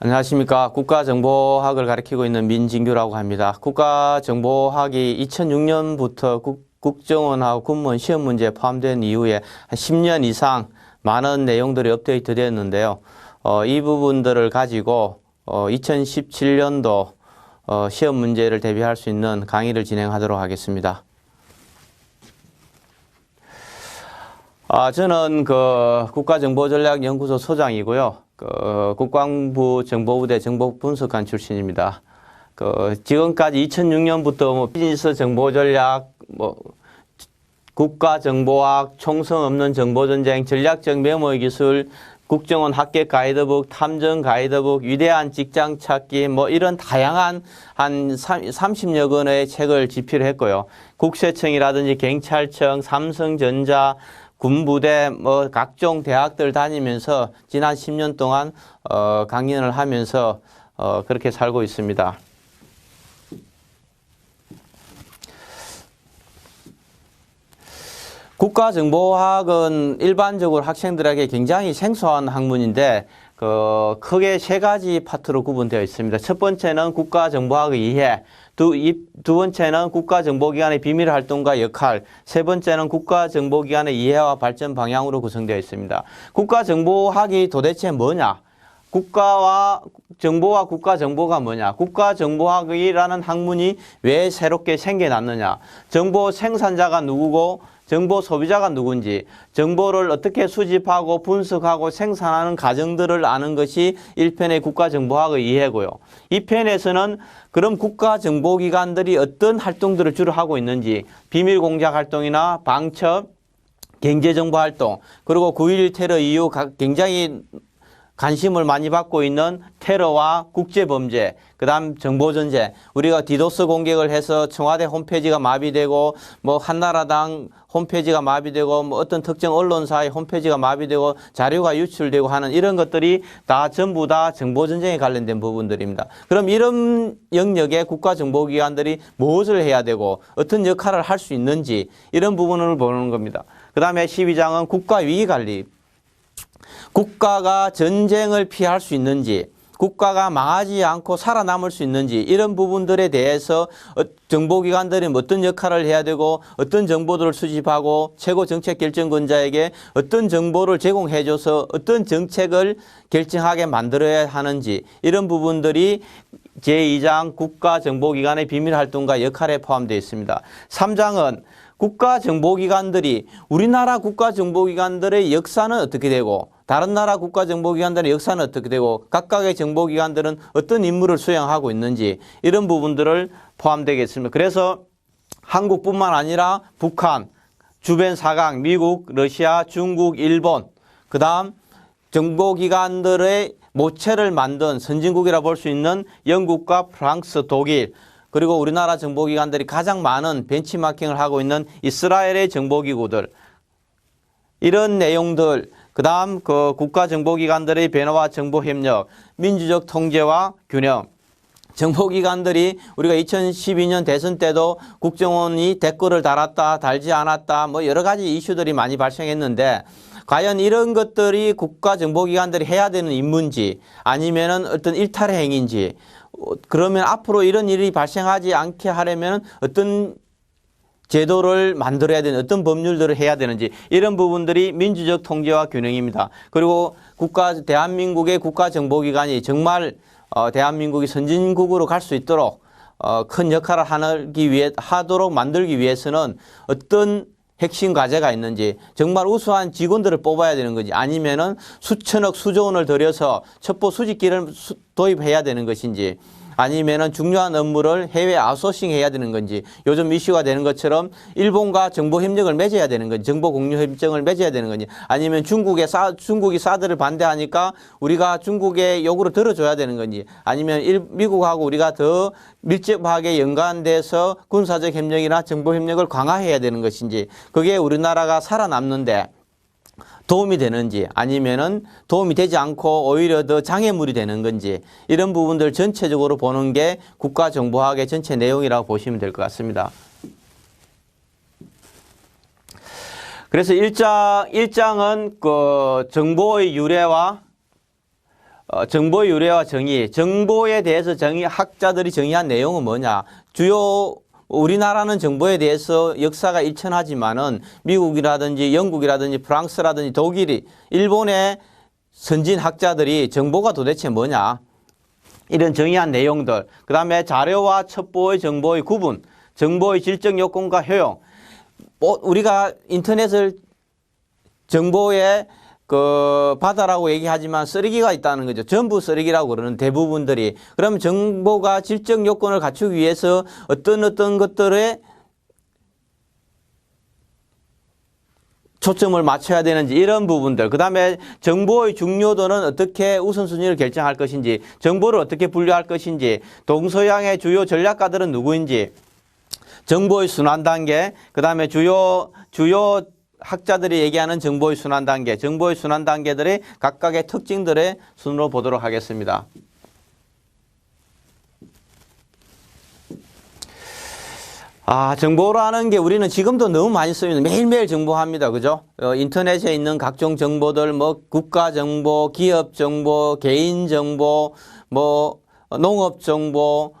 안녕하십니까. 국가정보학을 가르치고 있는 민진규라고 합니다. 국가정보학이 2006년부터 국, 국정원하고 군무원 시험 문제에 포함된 이후에 한 10년 이상 많은 내용들이 업데이트 되었는데요. 어, 이 부분들을 가지고 어, 2017년도 어, 시험 문제를 대비할 수 있는 강의를 진행하도록 하겠습니다. 아, 저는 그 국가정보전략연구소 소장이고요. 그 국방부 정보부대 정보분석관 출신입니다. 그 지금까지 2006년부터 뭐 비즈니스 정보 전략, 뭐 국가 정보학, 총성 없는 정보 전쟁, 전략적 메모의 기술, 국정원 합격 가이드북, 탐정 가이드북, 위대한 직장 찾기 뭐 이런 다양한 한 30여 권의 책을 집필 했고요. 국세청이라든지 경찰청, 삼성전자, 군부대 뭐 각종 대학들 다니면서 지난 10년 동안 어 강연을 하면서 어 그렇게 살고 있습니다. 국가정보학은 일반적으로 학생들에게 굉장히 생소한 학문인데 그 크게 세 가지 파트로 구분되어 있습니다. 첫 번째는 국가정보학의 이해, 두, 이, 두 번째는 국가정보기관의 비밀 활동과 역할, 세 번째는 국가정보기관의 이해와 발전 방향으로 구성되어 있습니다. 국가정보학이 도대체 뭐냐? 국가와 정보와 국가 정보가 뭐냐? 국가 정보학이라는 학문이 왜 새롭게 생겨났느냐? 정보 생산자가 누구고 정보 소비자가 누군지, 정보를 어떻게 수집하고 분석하고 생산하는 과정들을 아는 것이 1편의 국가정보학의 이해고요. 2편에서는 그럼 국가정보기관들이 어떤 활동들을 주로 하고 있는지, 비밀공작 활동이나 방첩, 경제정보 활동, 그리고 9.11 테러 이후 굉장히 관심을 많이 받고 있는 테러와 국제범죄, 그 다음 정보전쟁. 우리가 디도스 공격을 해서 청와대 홈페이지가 마비되고, 뭐, 한나라당 홈페이지가 마비되고, 뭐, 어떤 특정 언론사의 홈페이지가 마비되고, 자료가 유출되고 하는 이런 것들이 다 전부 다 정보전쟁에 관련된 부분들입니다. 그럼 이런 영역에 국가정보기관들이 무엇을 해야 되고, 어떤 역할을 할 수 있는지, 이런 부분을 보는 겁니다. 그 다음에 12장은 국가위기관리. 국가가 전쟁을 피할 수 있는지 국가가 망하지 않고 살아남을 수 있는지 이런 부분들에 대해서 어, 정보기관들이 어떤 역할을 해야 되고 어떤 정보들을 수집하고 최고 정책 결정권자에게 어떤 정보를 제공해줘서 어떤 정책을 결정하게 만들어야 하는지 이런 부분들이 제2장 국가정보기관의 비밀활동과 역할에 포함되어 있습니다. 3장은 국가정보기관들이 우리나라 국가정보기관들의 역사는 어떻게 되고 다른 나라 국가 정보기관들의 역사는 어떻게 되고 각각의 정보기관들은 어떤 임무를 수행하고 있는지 이런 부분들을 포함되겠습니다. 그래서 한국뿐만 아니라 북한, 주변 사강, 미국, 러시아, 중국, 일본, 그 다음 정보기관들의 모체를 만든 선진국이라 볼 수 있는 영국과 프랑스, 독일, 그리고 우리나라 정보기관들이 가장 많은 벤치마킹을 하고 있는 이스라엘의 정보기구들 이런 내용들 그 다음 그 국가정보기관들의 변화와 정보협력 민주적 통제와 균형. 정보기관들이 우리가 2012년 대선 때도 국정원이 댓글을 달았다 달지 않았다 뭐 여러 가지 이슈들이 많이 발생했는데 과연 이런 것들이 국가정보기관들이 해야 되는 임무인지 아니면은 어떤 일탈의 행위인지 어, 그러면 앞으로 이런 일이 발생하지 않게 하려면 어떤 제도를 만들어야 되는 어떤 법률들을 해야 되는지 이런 부분들이 민주적 통제와 균형입니다. 그리고 국가 대한민국의 국가정보기관이 정말 어, 대한민국이 선진국으로 갈 수 있도록 어, 큰 역할을 하기 위해 하도록 만들기 위해서는 어떤 핵심 과제가 있는지 정말 우수한 직원들을 뽑아야 되는 건지 아니면은 수천억 수조 원을 들여서 첩보 수집기를 도입해야 되는 것인지 아니면은 중요한 업무를 해외 아웃소싱 해야 되는 건지 요즘 이슈가 되는 것처럼 일본과 정보 협력을 맺어야 되는 건지 정보 공유 협정을 맺어야 되는 건지 아니면 중국에 사 중국이 사드를 반대하니까 우리가 중국의 요구를 들어줘야 되는 건지 아니면 일, 미국하고 우리가 더 밀접하게 연관돼서 군사적 협력이나 정보 협력을 강화해야 되는 것인지 그게 우리나라가 살아남는데 도움이 되는지 아니면은 도움이 되지 않고 오히려 더 장애물이 되는 건지 이런 부분들 전체적으로 보는 게 국가정보학의 전체 내용이라고 보시면 될 것 같습니다. 그래서 일장 일장은 그 정보의 유래와 어, 정보의 유래와 정의, 정보에 대해서 정의 학자들이 정의한 내용은 뭐냐? 주요 우리나라는 정보에 대해서 역사가 일천하지만은 미국이라든지 영국이라든지 프랑스라든지 독일이 일본의 선진 학자들이 정보가 도대체 뭐냐? 이런 정의한 내용들, 그 다음에 자료와 첩보의 정보의 구분, 정보의 질적 요건과 효용, 뭐 우리가 인터넷을 정보의 그 바다라고 얘기하지만 쓰레기가 있다는 거죠. 전부 쓰레기라고 그러는 대부분들이. 그러면 정보가 질적 요건을 갖추기 위해서 어떤 어떤 것들에 초점을 맞춰야 되는지 이런 부분들. 그 다음에 정보의 중요도는 어떻게 우선순위를 결정할 것인지, 정보를 어떻게 분류할 것인지, 동서양의 주요 전략가들은 누구인지, 정보의 순환 단계, 그 다음에 주요, 주요 학자들이 얘기하는 정보의 순환 단계, 정보의 순환 단계들의 각각의 특징들의 순으로 보도록 하겠습니다. 아, 정보라는 게 우리는 지금도 너무 많이 씁니다. 매일매일 정보합니다. 그죠? 어, 인터넷에 있는 각종 정보들, 뭐, 국가 정보, 기업 정보, 개인 정보, 뭐, 농업 정보,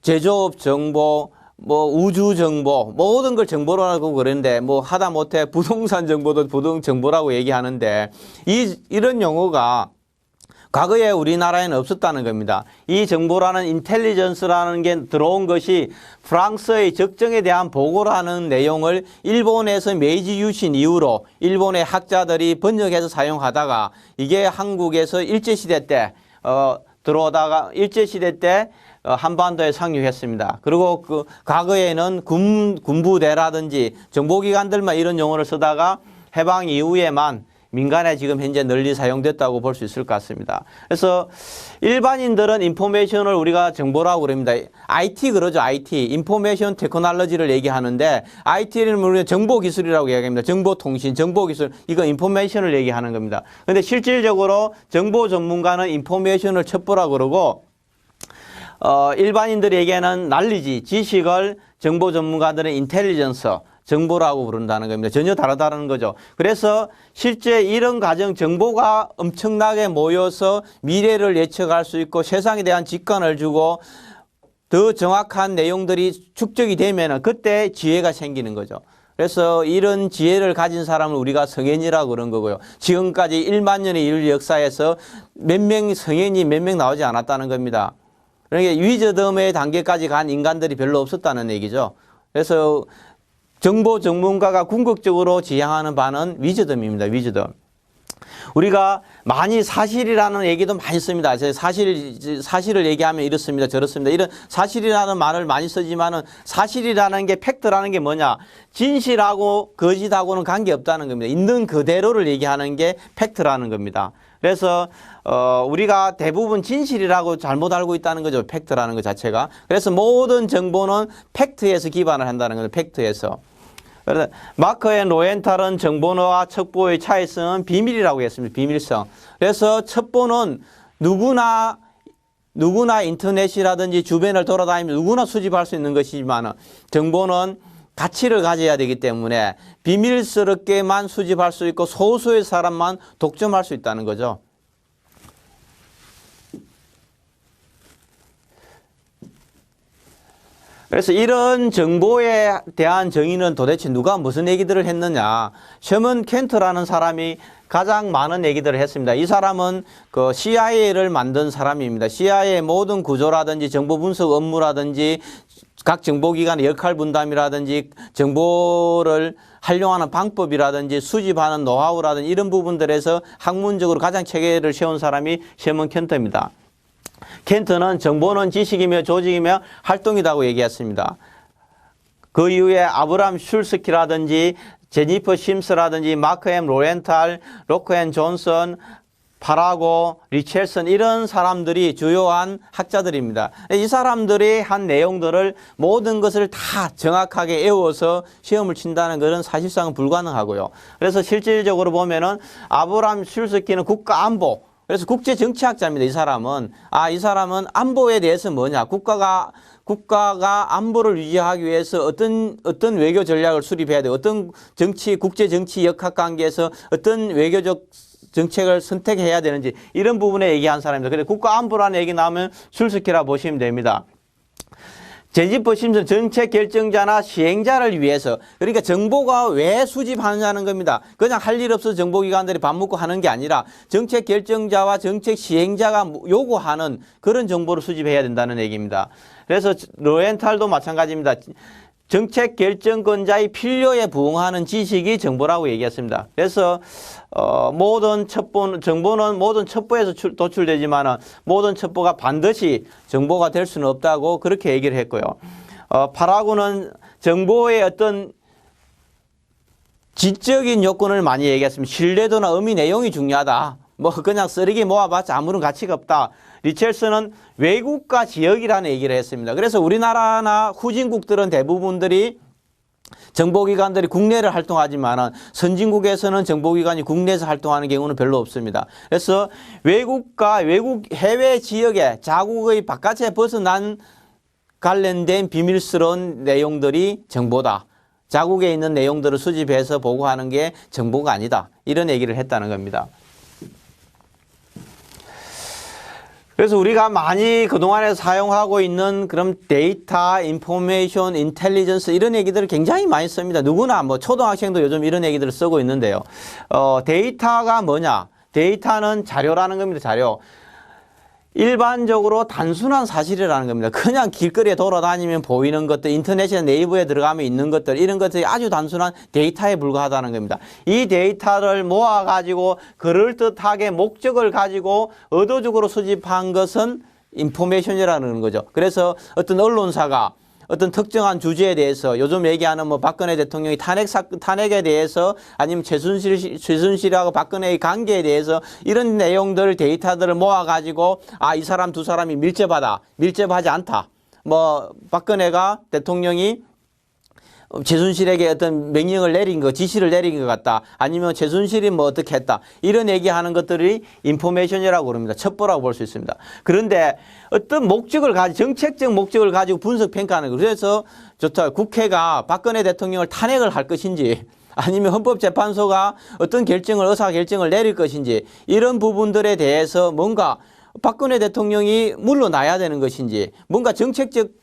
제조업 정보, 뭐 우주 정보 모든 걸 정보로 하고 그러는데 뭐 하다 못해 부동산 정보도 부동 정보라고 얘기하는데 이 이런 용어가 과거에 우리나라에는 없었다는 겁니다. 이 정보라는 인텔리전스라는 게 들어온 것이 프랑스의 적정에 대한 보고라는 내용을 일본에서 메이지 유신 이후로 일본의 학자들이 번역해서 사용하다가 이게 한국에서 일제시대 때 어, 들어오다가 일제시대 때 어, 한반도에 상륙했습니다. 그리고 그 과거에는 군, 군부대라든지 정보기관들만 이런 용어를 쓰다가 해방 이후에만 민간에 지금 현재 널리 사용됐다고 볼 수 있을 것 같습니다. 그래서 일반인들은 인포메이션을 우리가 정보라고 그럽니다. IT 그러죠. IT. 인포메이션 테크놀로지를 얘기하는데 IT는 우리가 정보기술이라고 얘기합니다. 정보통신, 정보기술. 이거 인포메이션을 얘기하는 겁니다. 근데 실질적으로 정보 전문가는 인포메이션을 첩보라고 그러고 어, 일반인들에게는 난리지, 지식을 정보 전문가들은 인텔리전스, 정보라고 부른다는 겁니다. 전혀 다르다는 거죠. 그래서 실제 이런 가정 정보가 엄청나게 모여서 미래를 예측할 수 있고 세상에 대한 직관을 주고 더 정확한 내용들이 축적이 되면 그때 지혜가 생기는 거죠. 그래서 이런 지혜를 가진 사람을 우리가 성현이라고 그런 거고요. 지금까지 1만 년의 인류 역사에서 몇 명 성현이 몇 명 나오지 않았다는 겁니다. 그러니까 위저덤의 단계까지 간 인간들이 별로 없었다는 얘기죠. 그래서 정보 전문가가 궁극적으로 지향하는 바는 위저덤입니다. 위저덤. 우리가 많이 사실이라는 얘기도 많이 씁니다. 사실, 사실을 얘기하면 이렇습니다. 저렇습니다. 이런 사실이라는 말을 많이 쓰지만은 사실이라는 게 팩트라는 게 뭐냐. 진실하고 거짓하고는 관계없다는 겁니다. 있는 그대로를 얘기하는 게 팩트라는 겁니다. 그래서 어 우리가 대부분 진실이라고 잘못 알고 있다는 거죠. 팩트라는 것 자체가. 그래서 모든 정보는 팩트에서 기반을 한다는 거죠. 팩트에서. 그래서 마크 앤 로엔탈은 정보와 첩보의 차이성은 비밀이라고 했습니다. 비밀성. 그래서 첩보는 누구나 누구나 인터넷이라든지 주변을 돌아다니면 누구나 수집할 수 있는 것이지만 정보는 가치를 가져야 되기 때문에 비밀스럽게만 수집할 수 있고 소수의 사람만 독점할 수 있다는 거죠. 그래서 이런 정보에 대한 정의는 도대체 누가 무슨 얘기들을 했느냐. 셔먼 켄트라는 사람이 가장 많은 얘기들을 했습니다. 이 사람은 그 CIA를 만든 사람입니다. CIA 모든 구조라든지 정보 분석 업무라든지 각 정보기관의 역할 분담이라든지 정보를 활용하는 방법이라든지 수집하는 노하우라든지 이런 부분들에서 학문적으로 가장 체계를 세운 사람이 셔먼 켄트입니다. 켄트는 정보는 지식이며 조직이며 활동이라고 얘기했습니다. 그 이후에 아브람 슐스키라든지 제니퍼 심스라든지 마크 엠 로렌탈, 로크 앤 존슨, 파라고, 리첼슨 이런 사람들이 주요한 학자들입니다. 이 사람들이 한 내용들을 모든 것을 다 정확하게 외워서 시험을 친다는 것은 사실상 불가능하고요. 그래서 실질적으로 보면은 아브람 슐스키는 국가안보 그래서 국제 정치학자입니다. 이 사람은 아 이 사람은 안보에 대해서 뭐냐 국가가 국가가 안보를 유지하기 위해서 어떤 어떤 외교 전략을 수립해야 돼 어떤 정치 국제 정치 역학 관계에서 어떤 외교적 정책을 선택해야 되는지 이런 부분에 얘기한 사람입니다. 그래서 국가 안보라는 얘기 나오면 출석해라 보시면 됩니다. 재집법 심선 정책 결정자나 시행자를 위해서 그러니까 정보가 왜 수집하느냐는 겁니다. 그냥 할 일 없어서 정보기관들이 밥 먹고 하는 게 아니라 정책 결정자와 정책 시행자가 요구하는 그런 정보를 수집해야 된다는 얘기입니다. 그래서 로엔탈도 마찬가지입니다. 정책 결정권자의 필요에 부응하는 지식이 정보라고 얘기했습니다. 그래서 어, 모든 첩보 정보는 모든 첩보에서 출, 도출되지만 모든 첩보가 반드시 정보가 될 수는 없다고 그렇게 얘기를 했고요. 어, 파라구는 정보의 어떤 지적인 요건을 많이 얘기했습니다. 신뢰도나 의미 내용이 중요하다. 뭐 그냥 쓰레기 모아봤자 아무런 가치가 없다. 리첼스는 외국과 지역이라는 얘기를 했습니다. 그래서 우리나라나 후진국들은 대부분들이 정보기관들이 국내를 활동하지만 선진국에서는 정보기관이 국내에서 활동하는 경우는 별로 없습니다. 그래서 외국과 외국 해외 지역의 자국의 바깥에 벗어난 관련된 비밀스러운 내용들이 정보다. 자국에 있는 내용들을 수집해서 보고하는 게 정보가 아니다. 이런 얘기를 했다는 겁니다. 그래서 우리가 많이 그동안에 사용하고 있는 그런 데이터, 인포메이션, 인텔리전스 이런 얘기들을 굉장히 많이 씁니다. 누구나 뭐 초등학생도 요즘 이런 얘기들을 쓰고 있는데요. 어, 데이터가 뭐냐? 데이터는 자료라는 겁니다. 자료. 일반적으로 단순한 사실이라는 겁니다. 그냥 길거리에 돌아다니면 보이는 것들, 인터넷이나 네이버에 들어가면 있는 것들, 이런 것들이 아주 단순한 데이터에 불과하다는 겁니다. 이 데이터를 모아가지고 그럴듯하게 목적을 가지고 의도적으로 수집한 것은 인포메이션이라는 거죠. 그래서 어떤 언론사가 어떤 특정한 주제에 대해서 요즘 얘기하는 뭐 박근혜 대통령이 탄핵 사, 탄핵에 대해서 아니면 최순실 씨- 최순실하고 박근혜의 관계에 대해서 이런 내용들 데이터들을 모아 가지고 아 이 사람 두 사람이 밀접하다 밀접하지 않다. 뭐 박근혜가 대통령이 최순실에게 어떤 명령을 내린 거, 지시를 내린 것 같다. 아니면 최순실이 뭐 어떻게 했다. 이런 얘기하는 것들이 인포메이션이라고 그럽니다. 첩보라고 볼 수 있습니다. 그런데 어떤 목적을 가지, 정책적 목적을 가지고 분석 평가하는 거. 그래서 좋다. 국회가 박근혜 대통령을 탄핵을 할 것인지 아니면 헌법재판소가 어떤 결정을, 의사 결정을 내릴 것인지 이런 부분들에 대해서 뭔가 박근혜 대통령이 물러나야 되는 것인지 뭔가 정책적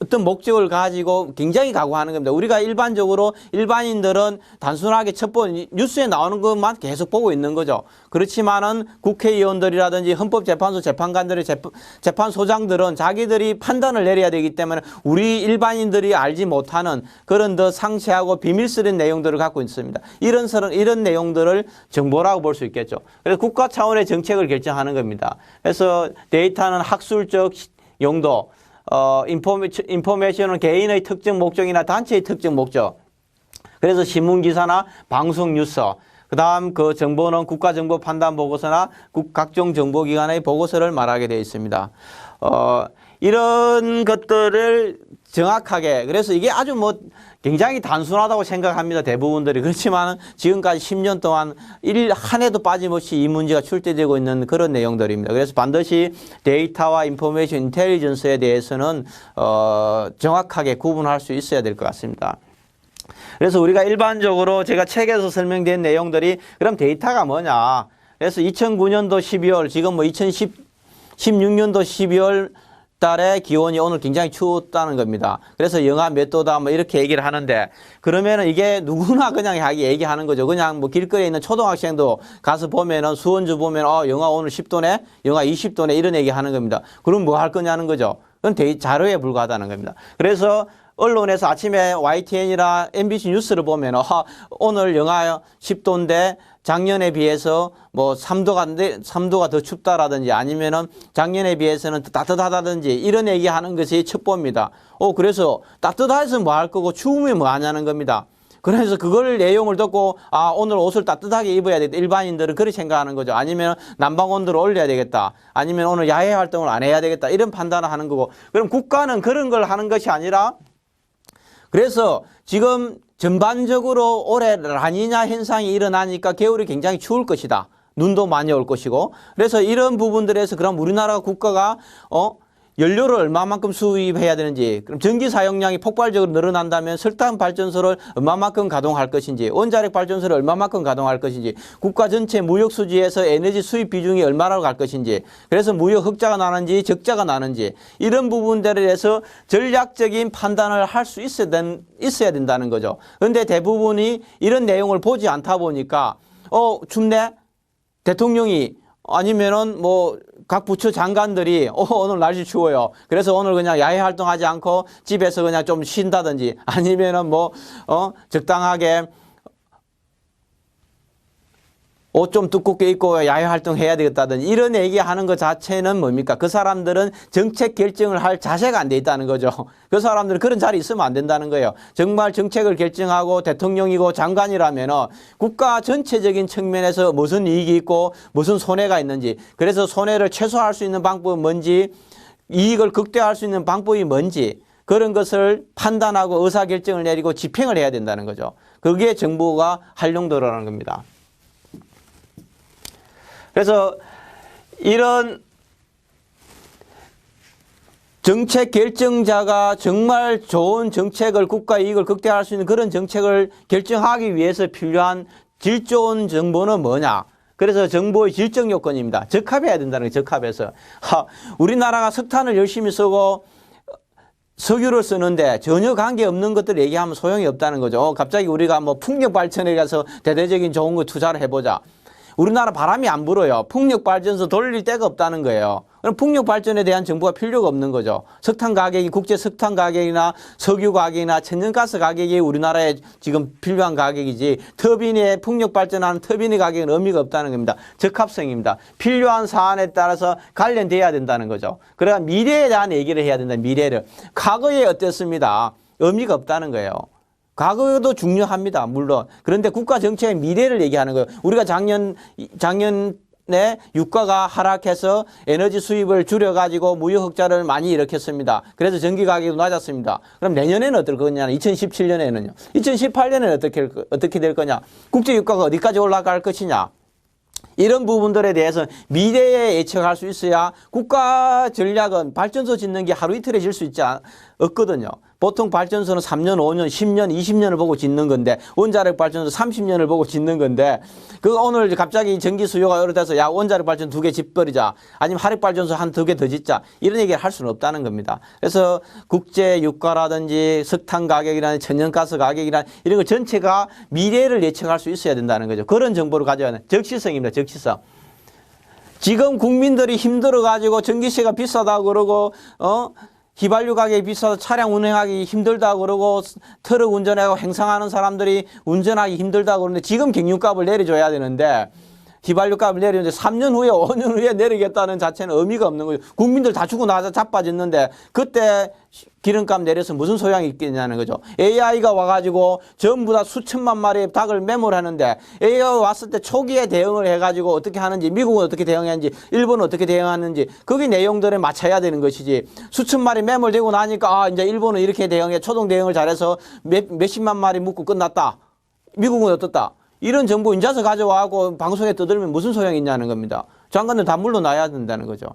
어떤 목적을 가지고 굉장히 각오하는 겁니다. 우리가 일반적으로 일반인들은 단순하게 첩보 뉴스에 나오는 것만 계속 보고 있는 거죠. 그렇지만은 국회의원들이라든지 헌법재판소 재판관들의 재판, 재판 소장들은 자기들이 판단을 내려야 되기 때문에 우리 일반인들이 알지 못하는 그런 더 상세하고 비밀스러운 내용들을 갖고 있습니다. 이런 서런 이런 내용들을 정보라고 볼 수 있겠죠. 그래서 국가 차원의 정책을 결정하는 겁니다. 그래서 데이터는 학술적 용도 어, 인포메, 인포메이션은 개인의 특정 목적이나 단체의 특정 목적. 그래서 신문기사나 방송 뉴스, 그 다음 그 정보는 국가정보 판단 보고서나 국, 각종 정보기관의 보고서를 말하게 되어 있습니다. 어, 이런 것들을 정확하게, 그래서 이게 아주 뭐 굉장히 단순하다고 생각합니다. 대부분들이. 그렇지만 지금까지 10년 동안 일 한 해도 빠짐없이 이 문제가 출제되고 있는 그런 내용들입니다. 그래서 반드시 데이터와 인포메이션 인텔리전스에 대해서는 어, 정확하게 구분할 수 있어야 될 것 같습니다. 그래서 우리가 일반적으로 제가 책에서 설명된 내용들이 그럼 데이터가 뭐냐. 그래서 2009년도 12월, 지금 뭐 2016년도 12월 달에 기온이 오늘 굉장히 추웠다는 겁니다. 그래서 영하 몇 도다 뭐 이렇게 얘기를 하는데 그러면은 이게 누구나 그냥 얘기하는 거죠. 그냥 뭐 길거리에 있는 초등학생도 가서 보면은 수원주 보면 어 영하 오늘 10도네, 영하 20도네 이런 얘기 하는 겁니다. 그럼 뭐 할 거냐는 거죠. 그건 데이, 자료에 불과하다는 겁니다. 그래서 언론에서 아침에 YTN이나 MBC 뉴스를 보면 어, 오늘 영하 10도인데 작년에 비해서 뭐 3도가 내- 3도가 더 춥다라든지 아니면은 작년에 비해서는 더 따뜻하다든지 이런 얘기하는 것이 첩보입니다. 어 그래서 따뜻해서 뭐 할 거고 추우면 뭐 하냐는 겁니다. 그래서 그걸 내용을 듣고 아 오늘 옷을 따뜻하게 입어야 되겠다. 일반인들은 그렇게 생각하는 거죠. 아니면 난방 온도를 올려야 되겠다. 아니면 오늘 야외 활동을 안 해야 되겠다. 이런 판단을 하는 거고. 그럼 국가는 그런 걸 하는 것이 아니라 그래서 지금 전반적으로 올해 라니냐 현상이 일어나니까 겨울이 굉장히 추울 것이다. 눈도 많이 올 것이고. 그래서 이런 부분들에서 그럼 우리나라 국가가 어 연료를 얼마만큼 수입해야 되는지, 그럼 전기 사용량이 폭발적으로 늘어난다면 설탕 발전소를 얼마만큼 가동할 것인지, 원자력 발전소를 얼마만큼 가동할 것인지, 국가 전체 무역 수지에서 에너지 수입 비중이 얼마나 갈 것인지, 그래서 무역 흑자가 나는지 적자가 나는지 이런 부분들에 대해서 전략적인 판단을 할 수 있어야, 된, 있어야 된다는 거죠. 그런데 대부분이 이런 내용을 보지 않다 보니까 어 춥네 대통령이 아니면은 뭐 각 부처 장관들이 어, 오늘 날씨 추워요. 그래서 오늘 그냥 야외 활동하지 않고 집에서 그냥 좀 쉰다든지 아니면은 뭐 어, 적당하게 옷 좀 두껍게 입고 야외 활동해야 되겠다든지 이런 얘기하는 것 자체는 뭡니까? 그 사람들은 정책 결정을 할 자세가 안 돼 있다는 거죠. 그 사람들은 그런 자리 있으면 안 된다는 거예요. 정말 정책을 결정하고 대통령이고 장관이라면 국가 전체적인 측면에서 무슨 이익이 있고 무슨 손해가 있는지 그래서 손해를 최소화할 수 있는 방법은 뭔지 이익을 극대화할 수 있는 방법이 뭔지 그런 것을 판단하고 의사결정을 내리고 집행을 해야 된다는 거죠. 그게 정부가 할 용도라는 겁니다. 그래서 이런 정책 결정자가 정말 좋은 정책을 국가 이익을 극대화할 수 있는 그런 정책을 결정하기 위해서 필요한 질 좋은 정보는 뭐냐? 그래서 정보의 질적 요건입니다. 적합해야 된다는 거예요. 적합해서. 하, 우리나라가 석탄을 열심히 쓰고 석유를 쓰는데 전혀 관계 없는 것들 얘기하면 소용이 없다는 거죠. 어, 갑자기 우리가 뭐 풍력 발전에 가서 대대적인 좋은 거 투자를 해보자. 우리나라 바람이 안 불어요. 풍력 발전소 돌릴 데가 없다는 거예요. 그럼 풍력 발전에 대한 정보가 필요가 없는 거죠. 석탄 가격이 국제 석탄 가격이나 석유 가격이나 천연가스 가격이 우리나라에 지금 필요한 가격이지 터빈의 풍력 발전하는 터빈의 가격은 의미가 없다는 겁니다. 적합성입니다. 필요한 사안에 따라서 관련돼야 된다는 거죠. 그러니까 미래에 대한 얘기를 해야 된다. 미래를. 과거에 어땠습니다. 의미가 없다는 거예요. 과거도 중요합니다. 물론. 그런데 국가 정책의 미래를 얘기하는 거예요. 우리가 작년, 작년에 유가가 하락해서 에너지 수입을 줄여가지고 무역 흑자를 많이 일으켰습니다. 그래서 전기 가격도 낮았습니다. 그럼 내년에는 어떨 거냐? 2017년에는요. 2018년에는 어떻게, 어떻게 될 거냐? 국제 유가가 어디까지 올라갈 것이냐? 이런 부분들에 대해서 미래에 예측할 수 있어야 국가 전략은 발전소 짓는 게 하루 이틀에 질 수 있지 않, 없거든요. 보통 발전소는 3년, 5년, 10년, 20년을 보고 짓는 건데 원자력 발전소 30년을 보고 짓는 건데 그 오늘 갑자기 전기 수요가 어려돼서 야 원자력 발전 두 개 짓버리자 아니면 화력 발전소 한 두 개 더 짓자 이런 얘기를 할 수는 없다는 겁니다. 그래서 국제 유가라든지 석탄 가격이라든지 천연가스 가격이나 이런 거 전체가 미래를 예측할 수 있어야 된다는 거죠. 그런 정보를 가져야 하는 적시성입니다. 적시성. 지금 국민들이 힘들어 가지고 전기세가 비싸다고 그러고 어 휘발유 가격이 비싸서 차량 운행하기 힘들다고 그러고 트럭 운전하고 행상하는 사람들이 운전하기 힘들다고 그러는데 지금 경유값을 내려줘야 되는데 휘발유 값을 내리는데 3년 후에 5년 후에 내리겠다는 자체는 의미가 없는 거죠. 국민들 다 죽고 나서 자빠졌는데 그때 기름값 내려서 무슨 소양이 있겠냐는 거죠. AI가 와가지고 전부 다 수천만 마리의 닭을 매몰하는데 AI가 왔을 때 초기에 대응을 해가지고 어떻게 하는지 미국은 어떻게 대응했는지 일본은 어떻게 대응하는지 거기 내용들에 맞춰야 되는 것이지 수천 마리 매몰되고 나니까 아 이제 일본은 이렇게 대응해 초동 대응을 잘해서 몇, 몇십만 마리 묶고 끝났다. 미국은 어떻다. 이런 정보 인자서 가져와고 방송에 떠들면 무슨 소용이 있냐는 겁니다. 장관들 다 물러나야 된다는 거죠.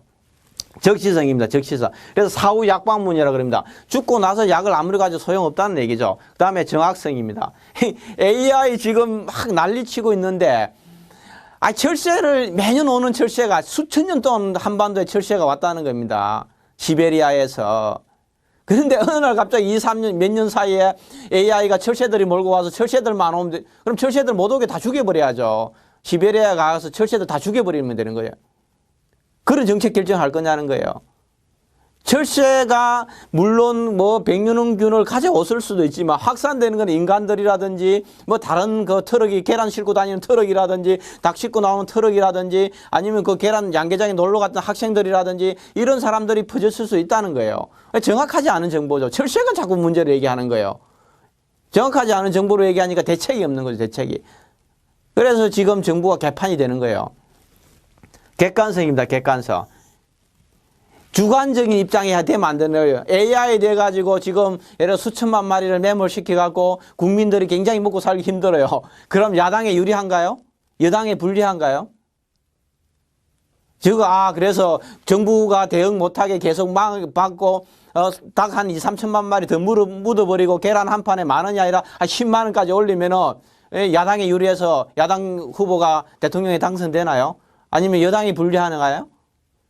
적시성입니다. 적시성. 그래서 사후 약방문이라 그럽니다. 죽고 나서 약을 아무리 가지고 소용없다는 얘기죠. 그 다음에 정확성입니다. AI 지금 막 난리치고 있는데 아, 철새를 매년 오는 철새가 수천 년 동안 한반도에 철새가 왔다는 겁니다. 시베리아에서. 그런데 어느 날 갑자기 2, 3년, 몇 년 사이에 AI가 철새들이 몰고 와서 철새들만 오면 돼. 그럼 철새들 못 오게 다 죽여버려야죠. 시베리아 가서 철새들 다 죽여버리면 되는 거예요. 그런 정책 결정할 거냐는 거예요. 철새가 물론 뭐 백년흥균을 가져왔을 수도 있지만 확산되는 건 인간들이라든지 뭐 다른 그 트럭이 계란 싣고 다니는 트럭이라든지 닭 싣고 나오는 트럭이라든지 아니면 그 계란 양계장에 놀러 갔던 학생들이라든지 이런 사람들이 퍼졌을 수 있다는 거예요. 정확하지 않은 정보죠. 철새가 자꾸 문제를 얘기하는 거예요. 정확하지 않은 정보로 얘기하니까 대책이 없는 거죠. 대책이. 그래서 지금 정부가 개판이 되는 거예요. 객관성입니다. 객관성. 주관적인 입장이 되면 안 되는 거예요. AI 돼 가지고 지금 예를 들어 수천만 마리를 매몰시켜 갖고 국민들이 굉장히 먹고 살기 힘들어요. 그럼 야당에 유리한가요? 여당에 불리한가요? 즉, 아, 그래서 정부가 대응 못하게 계속 막 받고, 어, 닭 한 2, 3천만 마리 더 묻어, 묻어버리고 계란 한 판에 만 원이 아니라 한 10만 원까지 올리면은 예, 야당에 유리해서 야당 후보가 대통령에 당선되나요? 아니면 여당이 불리하는가요?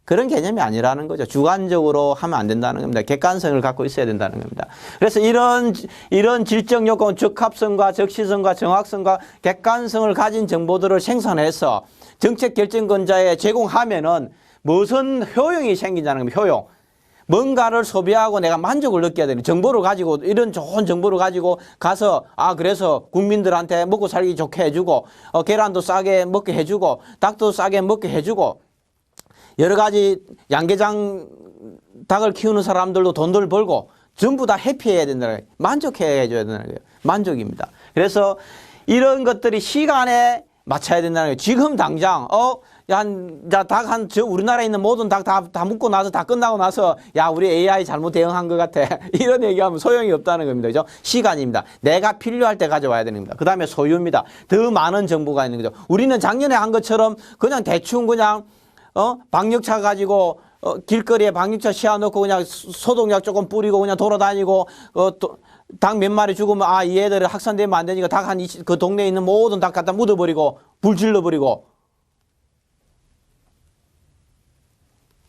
그런 개념이 아니라는 거죠. 주관적으로 하면 안 된다는 겁니다. 객관성을 갖고 있어야 된다는 겁니다. 그래서 이런, 이런 질적 요건, 적합성과 적시성과 정확성과 객관성을 가진 정보들을 생산해서 정책 결정권자에 제공하면은 무슨 효용이 생긴다는 겁니다. 효용. 뭔가를 소비하고 내가 만족을 느껴야 되는 정보를 가지고 이런 좋은 정보를 가지고 가서 아 그래서 국민들한테 먹고 살기 좋게 해주고 어, 계란도 싸게 먹게 해주고 닭도 싸게 먹게 해주고 여러 가지 양계장 닭을 키우는 사람들도 돈들 벌고 전부 다 해피해야 된다는 거예요. 만족해 줘야 된다는 거예요. 만족입니다. 그래서 이런 것들이 시간에 맞춰야 된다는 거예요. 지금 당장 어 어야닭한 저 우리나라에 있는 모든 닭 다 다 묶고 나서 다 끝나고 나서 야 우리 AI 잘못 대응한 것 같아 이런 얘기하면 소용이 없다는 겁니다. 그죠? 시간입니다. 내가 필요할 때 가져와야 되는 겁니다. 그 다음에 소유입니다. 더 많은 정보가 있는 거죠. 우리는 작년에 한 것처럼 그냥 대충 그냥 어? 방역차 가지고 어, 길거리에 방역차 씌워놓고 그냥 소- 소독약 조금 뿌리고 그냥 돌아다니고 어 닭 몇 마리 죽으면 아이 애들 확산되면 안 되니까 닭 한 그 동네에 있는 모든 닭 갖다 묻어버리고 불 질러버리고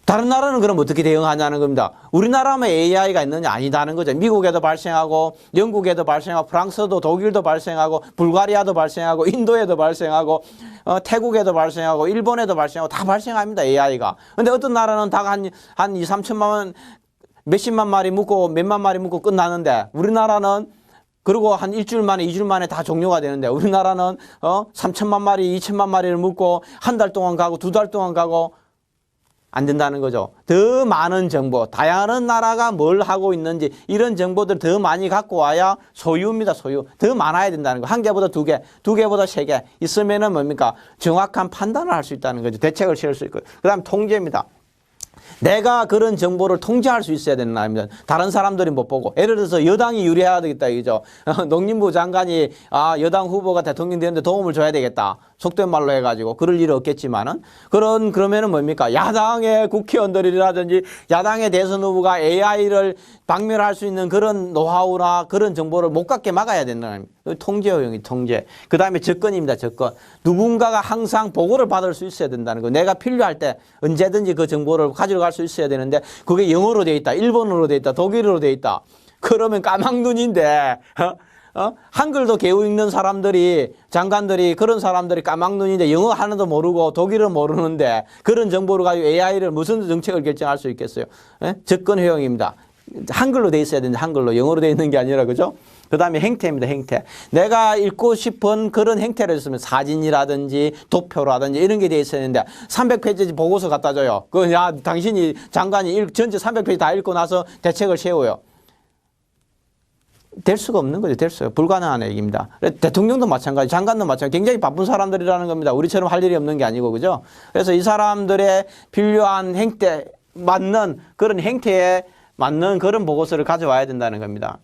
다른 나라는 그럼 어떻게 대응하냐는 겁니다. 우리나라만 AI가 있느냐 아니다는 거죠. 미국에도 발생하고 영국에도 발생하고 프랑스도 독일도 발생하고 불가리아도 발생하고 인도에도 발생하고 어, 태국에도 발생하고 일본에도 발생하고 다 발생합니다. AI가. 근데 어떤 나라는 닭한한 2, 3천만 원 몇십만 마리 묶고 몇만 마리 묶고 끝나는데 우리나라는 그리고 한 일주일 만에 이주일 만에 다 종료가 되는데 우리나라는 어 3천만 마리, 2천만 마리를 묶고 한 달 동안 가고 두 달 동안 가고 안 된다는 거죠. 더 많은 정보, 다양한 나라가 뭘 하고 있는지 이런 정보들 더 많이 갖고 와야 소유입니다. 소유. 더 많아야 된다는 거. 한 개보다 두 개, 두 개보다 세 개 있으면은 뭡니까? 정확한 판단을 할 수 있다는 거죠. 대책을 세울 수 있고. 그다음 통제입니다. 내가 그런 정보를 통제할 수 있어야 되는 아닙니다. 다른 사람들이 못 보고. 예를 들어서 여당이 유리해야 되겠다, 이죠. 농림부 장관이 아, 여당 후보가 대통령 되는데 도움을 줘야 되겠다. 속된 말로 해가지고. 그럴 일은 없겠지만은. 그런, 그러면은 뭡니까? 야당의 국회의원들이라든지 야당의 대선 후보가 AI를 박멸할 수 있는 그런 노하우나 그런 정보를 못 갖게 막아야 된다는 겁니다. 통제. 그 다음에 접근입니다, 접근. 누군가가 항상 보고를 받을 수 있어야 된다는 거. 내가 필요할 때 언제든지 그 정보를 가져갈 수 있어야 되는데 그게 영어로 돼 있다, 일본어로 돼 있다, 독일어로 돼 있다. 그러면 까막눈인데, 어? 어? 한글도 개우 읽는 사람들이, 장관들이, 그런 사람들이 까막눈인데 영어 하나도 모르고 독일어 모르는데 그런 정보를 가지고 AI를 무슨 정책을 결정할 수 있겠어요? 예? 접근 효용입니다. 한글로 돼 있어야 되는데 한글로 영어로 돼 있는 게 아니라 그죠? 그 다음에 행태입니다, 행태. 내가 읽고 싶은 그런 행태를 했으면 사진이라든지 도표라든지 이런 게 돼 있어야 되는데 300페이지 보고서 갖다 줘요. 그, 야, 당신이 장관이 읽, 전체 300페이지 다 읽고 나서 대책을 세워요. 될 수가 없는 거죠. 될 수가 불가능한 얘기입니다. 대통령도 마찬가지, 장관도 마찬가지. 굉장히 바쁜 사람들이라는 겁니다. 우리처럼 할 일이 없는 게 아니고 그죠? 그래서 이 사람들의 필요한 행태 맞는 그런 행태에 맞는 그런 보고서를 가져와야 된다는 겁니다.